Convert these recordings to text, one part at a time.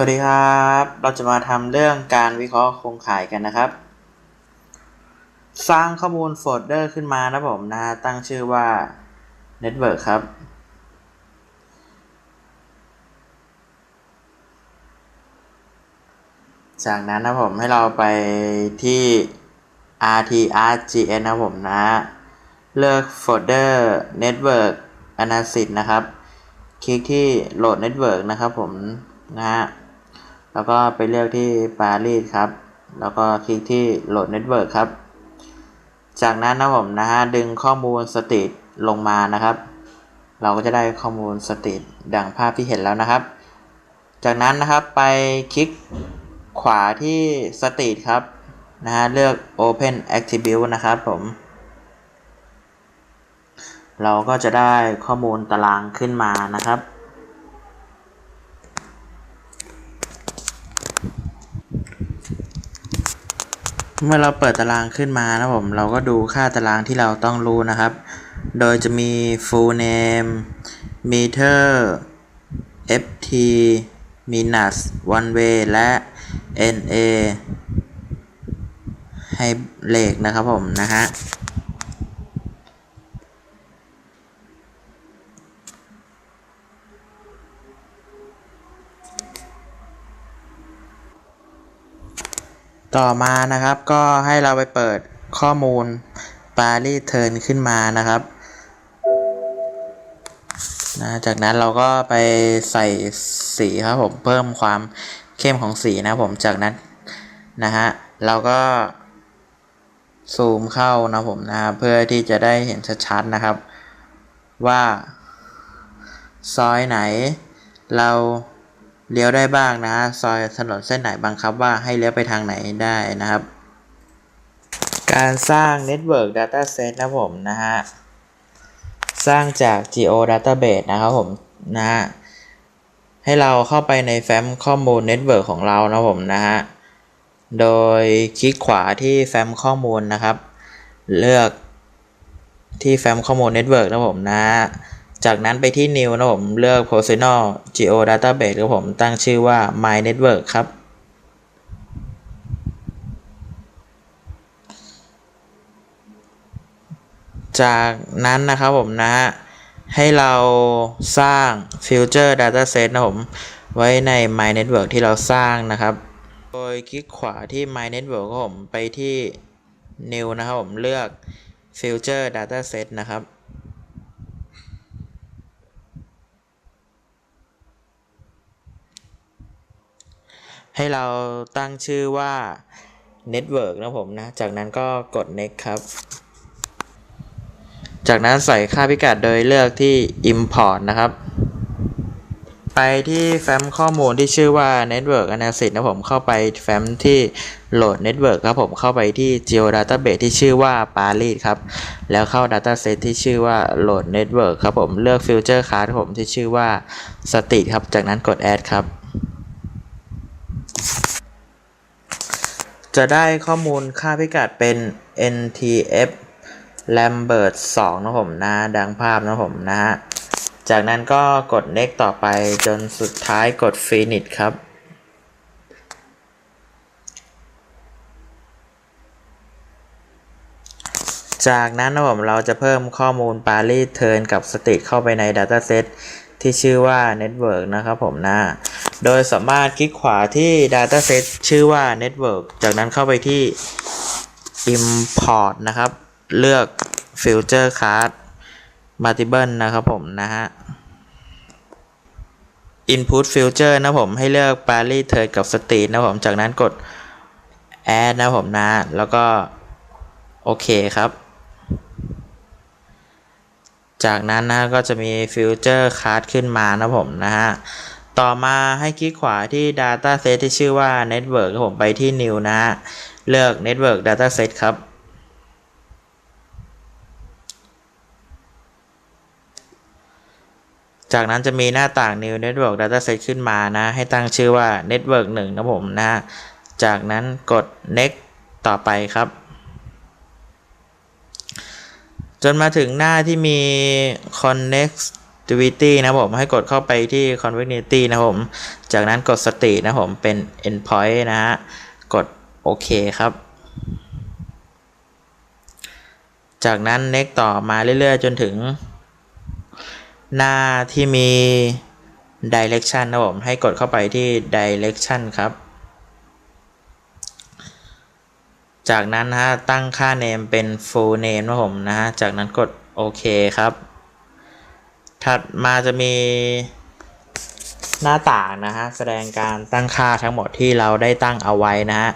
สวัสดีครับ เราจะมาทำเรื่องการวิเคราะห์โครงข่ายกันนะครับ สร้างข้อมูลโฟลเดอร์ขึ้นมานะผมนะตั้งชื่อว่า Network ครับ จากนั้นนะผมให้เราไปที่ RTRGN นะผมนะ เลือกโฟลเดอร์ Network Analysis นะครับ คลิกที่โหลด Network นะครับผมนะฮะ แล้วก็ไปเลือกที่ปารีสครับ แล้วก็คลิกที่โหลด Network ครับ จากนั้นนะผมนะฮะดึงข้อมูลสตรีทลงมานะครับ เราก็จะได้ข้อมูลสตรีทดังภาพที่เห็นแล้วนะครับ จากนั้นนะครับไปคลิกขวาที่สตรีทครับนะฮะเลือก Open Attribute นะครับผม เราก็จะได้ข้อมูลตารางขึ้นมานะครับ เมื่อเราเปิดตารางขึ้นมานะผมเราก็ดูค่าตารางที่เราต้องรู้นะครับ โดยจะมี full name meter ft minus one way และ na ให้เลขนะครับผมนะฮะ ต่อมานะครับก็ให้เราไปเปิดข้อมูลปารีเทิร์นขึ้นมานะครับนะจากนั้นเราก็ไปใส่สีครับผมเพิ่มความเข้มของสีนะผมจากนั้นนะฮะเราก็ซูมเข้านะผมนะเพื่อที่จะได้เห็นชัดๆนะครับ ว่าซอยไหนเรา เลี้ยวได้บ้างนะฮะซอยถนนเส้นไหนบังคับว่าให้เลี้ยวไปทางไหนได้นะครับ การสร้าง Network Dataset นะผมนะฮะ สร้างจาก Geo Database นะครับผมนะฮะ ให้เราเข้าไปในแฟ้มข้อมูล Network ของเรานะผมนะฮะ โดยคลิกขวาที่แฟ้มข้อมูลนะครับ เลือกที่แฟ้มข้อมูล Network นะผมนะฮะ จากนั้นไปที่ New นะผมเลือก Personal Geo Database ครับผมตั้งชื่อว่า My Network ครับ จากนั้นนะครับผมนะฮะให้เราสร้าง Future Dataset นะผมไว้ใน My Network ที่เราสร้างนะครับ โดยคลิกขวาที่ My Network ครับผมไปที่ New นะครับผมเลือก Future Dataset นะครับ ให้เราตั้งชื่อว่า Network นะผมนะ จากนั้นก็กด Next ครับ จากนั้นใส่ค่าพิกัดโดยเลือกที่ Import นะครับ ไปที่แฟ้มข้อมูลที่ชื่อว่า Network Analysis นะผมเข้าไปแฟ้มที่โหลด Network ครับผมเข้าไปที่ Geo Database ที่ชื่อว่า Paris ครับ แล้วเข้า Dataset ที่ชื่อว่า Load Network ครับผมเลือก Future Card ครับผมที่ชื่อว่า Street ครับ จากนั้นกด Add ครับ จะได้ข้อมูลค่าพิกัดเป็น NTF Lambert 2นะผมนะดังภาพนะผมนะฮะ จากนั้นก็กด next ต่อไปจนสุดท้ายกด finish ครับจากนั้นนะผมเราจะเพิ่มข้อมูล Paris Turn กับ State เข้าไปใน Dataset ที่ชื่อว่า Network นะครับผมนะ โดยสามารถคลิกขวาที่ Dataset ชื่อว่า Network จากนั้นเข้าไปที่ Import นะครับ เลือก Future Card Multiple นะครับผมนะฮะ Input Future นะผมให้เลือก Paris Turn กับ Street นะผมจากนั้นกด Add นะผมนะ แล้วก็ โอเคครับ จากนั้นนะก็จะมี Future Card ขึ้นมานะผมนะฮะ ต่อมาให้คลิกขวาที่ Data Set ที่ชื่อว่า Network ผมไปที่ New นะฮะ เลือก Network Data Set ครับ จากนั้นจะมีหน้าต่าง New Network Dataset ขึ้นมานะ ให้ตั้งชื่อว่า Network 1 นะผมนะจากนั้นกด Next ต่อไปครับ จนมาถึงหน้าที่มี Connect activity นะผมให้กดเข้าไปที่ connectivity นะผม จากนั้นกดสตินะผมเป็น endpoint นะฮะ กดโอเคครับ จากนั้น next ต่อมาเรื่อยๆ จนถึง หน้าที่มี direction นะผม ให้กดเข้าไปที่ direction ครับ จากนั้นนะฮะตั้งค่า name เป็น full name นะผมนะฮะ จากนั้นกดโอเคครับ ถัดมาจะมีหน้าต่างนะฮะแสดงการตั้งค่าทั้งหมดที่เราได้ตั้งเอาไว้นะฮะ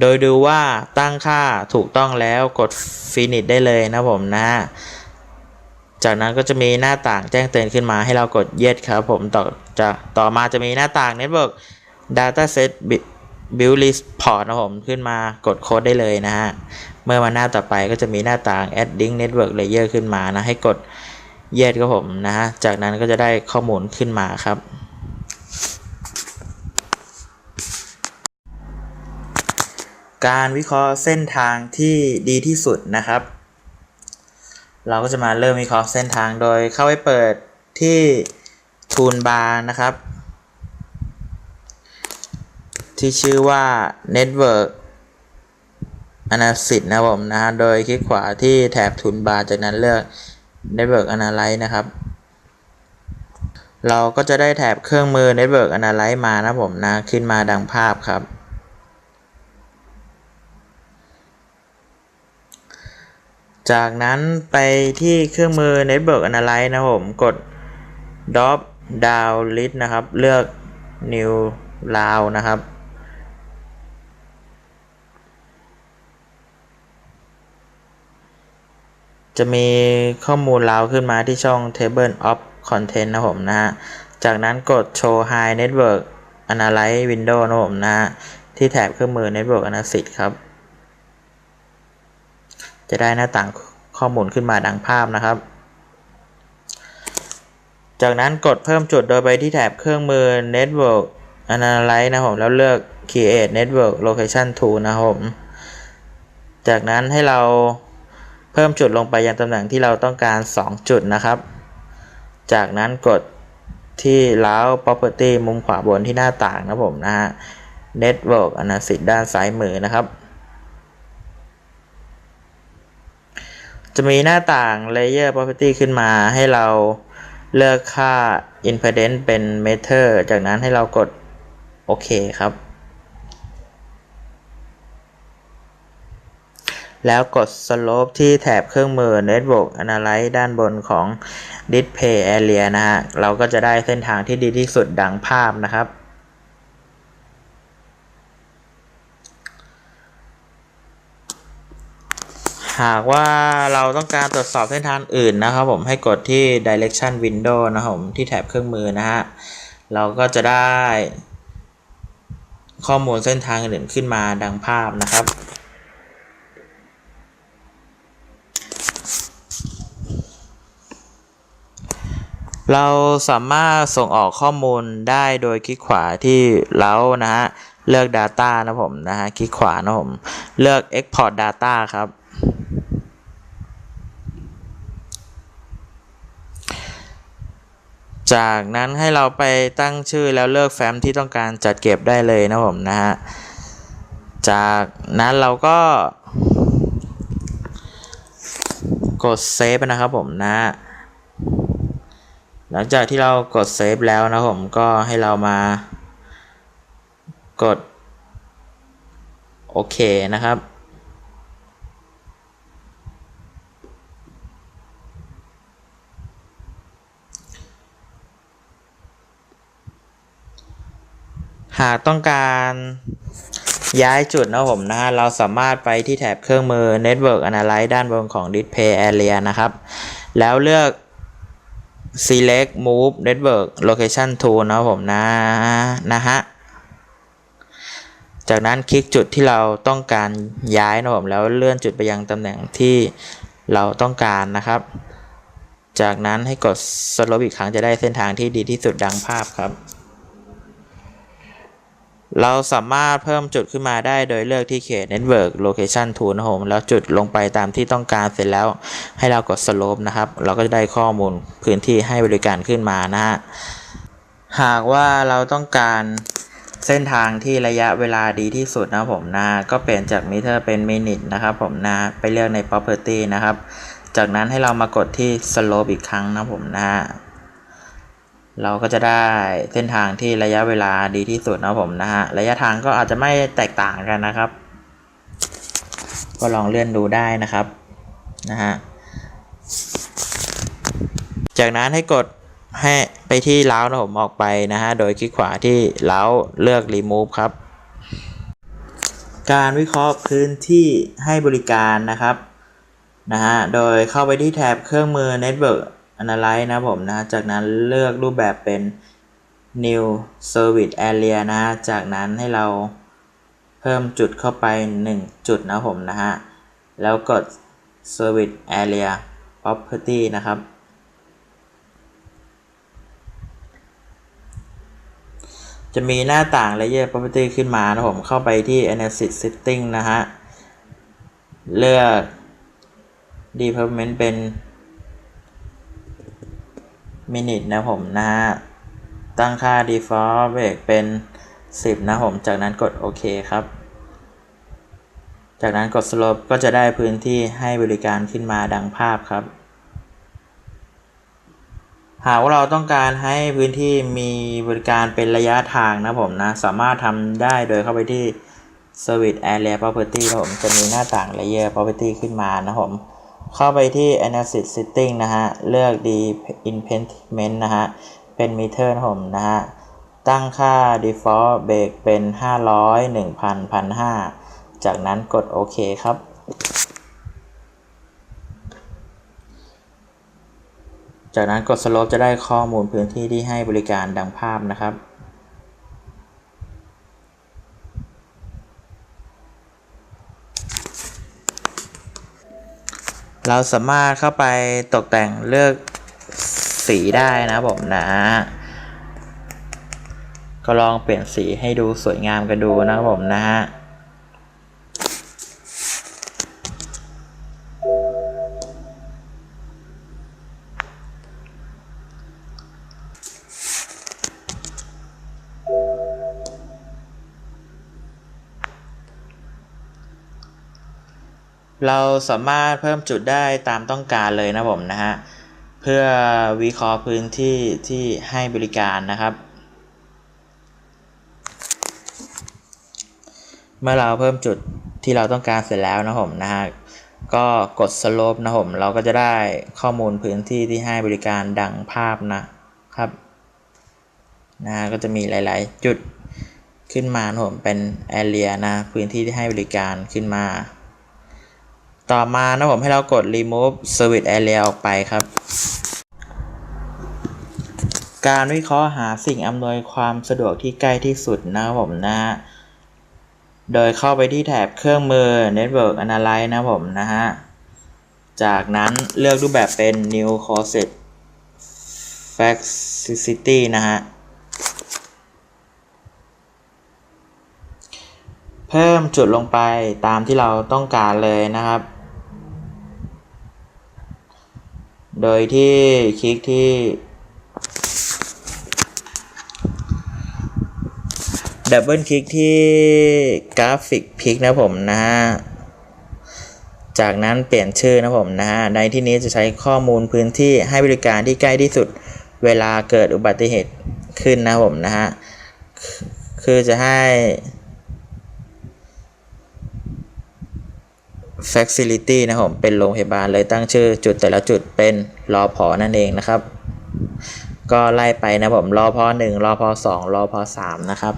โดยดูว่าตั้งค่าถูกต้องแล้วกด finish ได้เลยนะผมนะฮะจากนั้นก็จะมีหน้าต่างแจ้งเตือนขึ้นมาให้เรากด yes ครับผมต่อจะต่อมาจะมีหน้าต่าง network dataset build report นะผมขึ้นมากดโค้ดได้เลยนะฮะเมื่อมาหน้าต่อไปก็จะมีหน้าต่าง adding network layer ขึ้นมานะให้กด yes ครับผมนะฮะ จากนั้นก็จะได้ข้อมูลขึ้นมาครับ การวิเคราะห์เส้นทางที่ดีที่สุดนะครับ เราก็จะมาเริ่มวิเคราะห์เส้นทางโดยเข้าไปเปิดที่ทูนบาร์นะครับ ที่ชื่อว่า Network Analysis นะครับผมนะฮะ โดยคลิกขวาที่แถบทูนบาร์จากนั้นเลือก Network Analyze นะครับ เราก็จะได้แถบเครื่องมือ Network Analyze มานะผมนะ ขึ้นมาดังภาพครับ จากนั้นไปที่เครื่องมือ Network Analyze นะผมกด Drop Down List นะครับ เลือก New Round นะครับ จะมีข้อมูลเราขึ้นมาที่ช่อง Table of Content นะผมนะฮะ จากนั้นกด Show High Network Analyze Window นะผมนะฮะ ที่แถบเครื่องมือ Network Analysis ครับ จะได้หน้าต่างข้อมูลขึ้นมาดังภาพนะครับ จากนั้นกดเพิ่มจุดโดยไปที่แถบเครื่องมือ Network Analyze นะผม แล้วเลือก Create Network Location Tool นะผม จากนั้นให้เรา พิ่มจุดลงไปยังตำแหน่งที่เราต้องการ 2 จุดนะครับ จากนั้นกดที่ล้าว property มุมขวาบนที่หน้าต่างนะผมนะฮะ network analysis ด้านซ้ายมือนะครับ จะมีหน้าต่าง layer property ขึ้นมาให้เราเลือกค่า impedance เป็น meter จากนั้นให้เรากดโอเคครับ แล้วกด slope ที่แถบเครื่องมือ network analyze ด้านบนของ display area นะฮะ เราก็จะได้เส้นทางที่ดีที่สุดดังภาพนะครับหากว่าเราต้องการตรวจสอบเส้นทางอื่นนะครับผมให้กดที่ direction window นะครับผมที่แถบเครื่องมือนะฮะเราก็จะได้ข้อมูลเส้นทางอื่นขึ้นมาดังภาพนะครับ เราสามารถส่งออกข้อมูลได้โดยคลิกขวาที่เล้านะฮะ เลือก Data นะผมนะฮะ คลิกขวานะผม เลือก Export Data ครับ จากนั้นให้เราไปตั้งชื่อแล้วเลือกแฟ้มที่ต้องการจัดเก็บได้เลยนะผมนะฮะ จากนั้นเราก็กดเซฟนะครับผมนะฮะ หลังจากที่เรากดเซฟแล้วนะผมก็ให้เรามากด โอเคนะครับ หากต้องการย้ายจุดนะผมนะฮะเราสามารถไปที่แถบเครื่องมือ Network Analyze ด้านบนของ Display Area นะครับ แล้วเลือก select move network location to นะผมนะนะฮะจากนั้นคลิกจุดที่เราต้องการย้ายนะผมแล้วเลื่อนจุดไปยังตำแหน่งที่เราต้องการนะครับ จากนั้นให้กดสโลปอีกครั้งจะได้เส้นทางที่ดีที่สุดดังภาพครับ เราสามารถเพิ่มจุดขึ้นมาได้โดยเลือกที่ Create Network Location Tool นะครับผมแล้วจุดลงไปตามที่ต้องการเสร็จแล้ว ให้เรากด Slope นะครับ เราก็จะได้ข้อมูลพื้นที่ให้บริการขึ้นมานะฮะ หากว่าเราต้องการเส้นทางที่ระยะเวลาดีที่สุดนะผมนะ ก็เปลี่ยนจากมิเตอร์เป็นมินิทนะครับผมนะ ไปเลือกใน property นะครับ จากนั้นให้เรามากดที่ slope อีกครั้งนะผมนะ เราก็จะได้เส้นทางที่ระยะเวลาดีที่สุดนะผมนะฮะ ระยะทางก็อาจจะไม่แตกต่างกันนะครับ ก็ลองเลื่อนดูได้นะครับนะฮะ จากนั้นให้กดให้ไปที่เล้านะผมออกไปนะฮะ โดยคลิกขวาที่เล้าเลือก remove ครับ การวิเคราะห์พื้นที่ให้บริการนะครับนะฮะ โดยเข้าไปที่แถบเครื่องมือ network analyze นะผมนะ จากนั้นเลือกรูปแบบเป็น new service area นะจากนั้นให้เราเพิ่มจุดเข้าไป 1 จุดนะผมนะฮะ แล้วกด service area property นะครับ จะมีหน้าต่าง Layer Property ขึ้นมานะผม เข้าไปที่ Analysis Setting นะฮะ เลือก Department เป็น Minute นะผมนะฮะ ตั้งค่า Default Break เป็น 10 นะผม จากนั้นกดโอเคครับ จากนั้นกด Slope ก็จะได้พื้นที่ให้บริการขึ้นมาดังภาพครับ หากว่าเราต้องการให้พื้นที่มีบริการเป็นระยะทางนะผมนะ สามารถทำได้โดยเข้าไปที่ Service Area Property นะผม จะมีหน้าต่าง Layer Property ขึ้นมานะผม เข้าไปที่ Analysis Setting นะฮะ เลือก Dependent นะฮะ เป็น Meter นะผมนะฮะ ตั้งค่า Default Break เป็น 500 1,000 1,500จากนั้นกดโอเคครับ จากนั้นกด slope จะได้ข้อมูลพื้นที่ที่ให้บริการดังภาพนะครับ เราสามารถเข้าไปตกแต่งเลือกสีได้นะผมนะ ก็ลองเปลี่ยนสีให้ดูสวยงามกันดูนะผมนะฮะ เราสามารถเพิ่มจุดได้ตามต้องการเลยนะผมนะฮะ เพื่อวิเคราะห์พื้นที่ที่ให้บริการนะครับ เมื่อเราเพิ่มจุดที่เราต้องการเสร็จแล้วนะผมนะฮะ ก็กด slope นะผมเราก็จะได้ข้อมูลพื้นที่ที่ให้บริการดังภาพนะครับนะฮะก็จะมีหลาย ๆ จุดขึ้นมานผมเป็น area นะ พื้นที่ที่ให้บริการขึ้นมา ต่อมานะผมให้เรากด remove service area ออกไปครับ การวิเคราะห์หาสิ่งอำนวยความสะดวกที่ใกล้ที่สุดนะครับผมนะ โดยเข้าไปที่แถบเครื่องมือ network analyze นะผมนะฮะ จากนั้นเลือกรูปแบบเป็น new concept facility นะฮะเพิ่มจุดลงไปตามที่เราต้องการเลยนะครับ โดยที่คลิกที่ดับเบิลคลิกที่กราฟิกพิกนะผมนะฮะ จากนั้นเปลี่ยนชื่อนะผมนะฮะ ในที่นี้จะใช้ข้อมูลพื้นที่ให้บริการที่ใกล้ที่สุด เวลาเกิดอุบัติเหตุขึ้นนะผมนะฮะ คือจะให้ facility นะครับผมเป็นโรงพยาบาลเลยตั้งชื่อจุดแต่ละจุดเป็นรอพอนั่นเองนะครับ ก็ไล่ไปนะผมรอพอหนึ่งรอพอสองรอพอสามนะครับ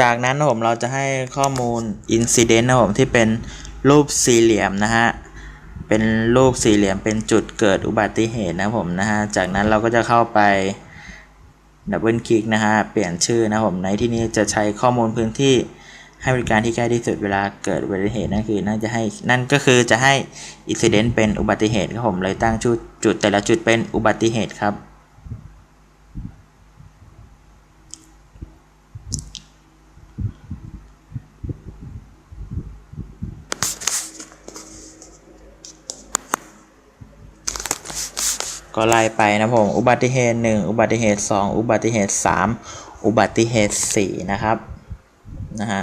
จากนั้นนะผมเราจะให้ข้อมูล incident นะผมที่เป็นรูปสี่เหลี่ยมนะฮะ เป็นรูปสี่เหลี่ยมเป็นจุดเกิดอุบัติเหตุนะผมนะฮะ จากนั้นเราก็จะเข้าไปดับเบิลคลิกนะฮะ เปลี่ยนชื่อนะผม ในที่นี้จะใช้ข้อมูลพื้นที่ให้บริการที่ใกล้ที่สุดเวลาเกิดอุบัติเหตุนั่นคือน่าจะให้นั่นก็คือจะให้อิสเดนต์เป็นอุบัติเหตุครับผมเลยตั้งจุดจุดแต่ละจุดเป็นอุบัติเหตุครับ ก็ไล่ไปนะผม อุบัติเหตุ 1 อุบัติเหตุ 2 อุบัติเหตุ 3 อุบัติเหตุ 4 นะครับ นะฮะ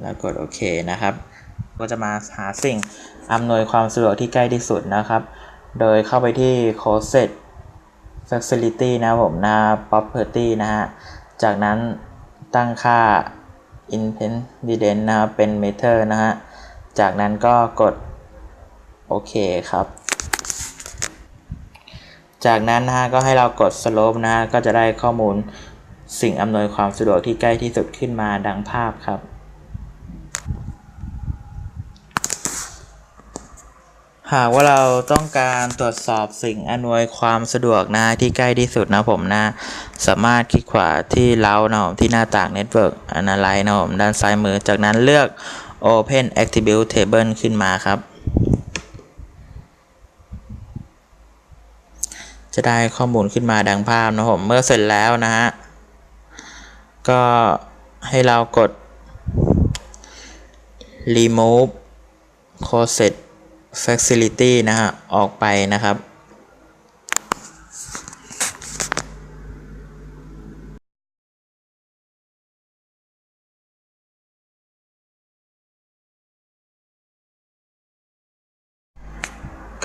แล้วกดโอเคนะครับ ก็จะมาหาสิ่งอำนวยความสะดวกที่ใกล้ที่สุดนะครับ โดยเข้าไปที่ c o s e t Facility นะผมน้า Property นะฮะ จากนั้นตั้งค่า Independent นะครับเป็น Meter นะฮะ จากนั้นก็กดโอเคครับ จากนั้นนะฮะก็ให้เรากด slope นะฮะก็จะได้ข้อมูลสิ่งอำนวยความสะดวกที่ใกล้ที่สุดขึ้นมาดังภาพครับ หากว่าเราต้องการตรวจสอบสิ่งอำนวยความสะดวกนะที่ใกล้ที่สุดนะผมนะสามารถคลิกขวาที่เล้านะผมที่หน้าต่าง Network Analyze นะผมด้านซ้ายมือ จากนั้นเลือก Open Attribute Table ขึ้นมาครับ จะได้ข้อมูลขึ้นมาดังภาพนะผมเมื่อเสร็จแล้วนะฮะก็ให้เรากด remove closet facility นะฮะออกไปนะครับ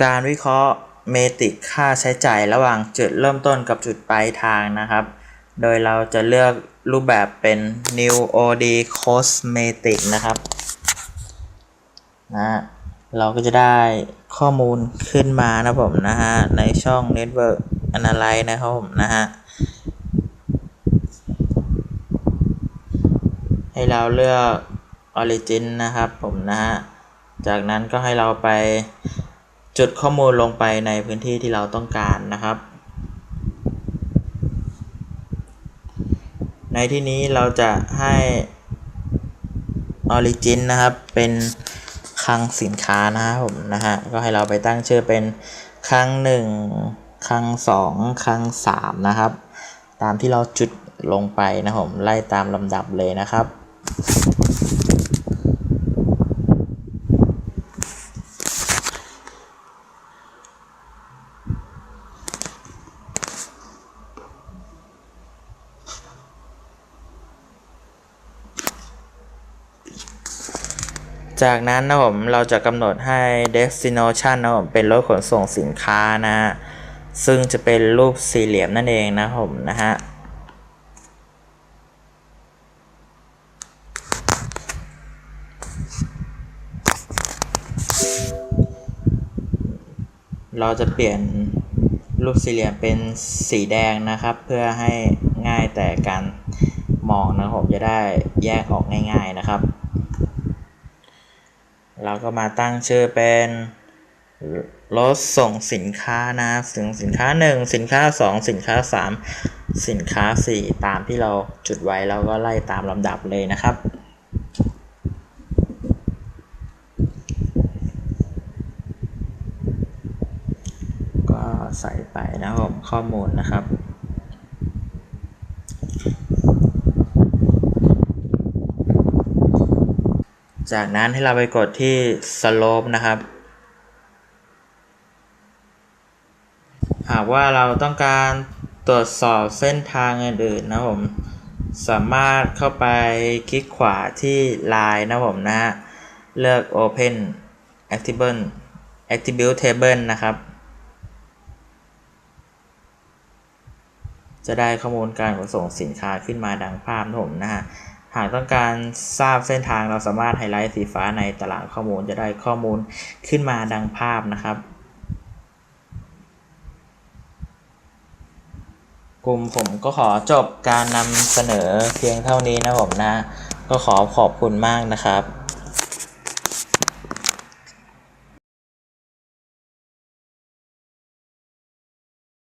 การวิเคราะห์ เมตริกค่าใช้จ่ายระหว่างจุดเริ่มต้นกับจุดปลายทางนะครับ โดยเราจะเลือกรูปแบบเป็น new OD cosmetic นะครับนะฮะเราก็จะได้ข้อมูลขึ้นมานะผมนะฮะ ในช่อง network analyze นะครับผมนะฮะ ให้เราเลือก origin นะครับผมนะฮะ จากนั้นก็ให้เราไป จุดข้อมูลลงไปในพื้นที่ที่เราต้องการนะครับ ในที่นี้เราจะให้ origin นะครับ เป็นคลังสินค้านะครับผมนะฮะ ก็ให้เราไปตั้งชื่อเป็นคลังหนึ่งคลังสองคลังสามนะครับ ตามที่เราจุดลงไปนะผมไล่ตามลำดับเลยนะครับ จากนั้นนะผมเราจะกำหนดให้ destination นะผมเป็นรถขนส่งสินค้านะฮะซึ่งจะเป็นรูปสี่เหลี่ยมนั่นเองนะผมนะฮะเราจะเปลี่ยนรูปสี่เหลี่ยมเป็นสีแดงนะครับ เพื่อให้ง่ายแต่การมองนะผมจะได้แยกออกง่าย ๆนะครับ เราก็มาตั้งชื่อเป็นรถส่งสินค้านะถึงสินค้า 1 สินค้า 2 สินค้า 3 สินค้า 4 ตามที่เราจุดไว้เราก็ไล่ตามลำดับเลยนะครับ ก็ใส่ไปนะครับข้อมูลนะครับ จากนั้นให้เราไปกดที่ slope นะครับ หากว่าเราต้องการตรวจสอบเส้นทางอื่นๆนะผม สามารถเข้าไปคลิกขวาที่ Line นะผมนะฮะ เลือก Open Attribute Attribute Table นะครับ จะได้ข้อมูลการขนส่งสินค้าขึ้นมาดังภาพนะผมนะฮะ หากต้องการทราบเส้นทางเราสามารถไฮไลท์สีฟ้าในตารางข้อมูลจะได้ข้อมูลขึ้นมาดังภาพนะครับ กลุ่มผมก็ขอจบการนำเสนอเพียงเท่านี้นะผมนะ ก็ขอขอบคุณมากนะครับ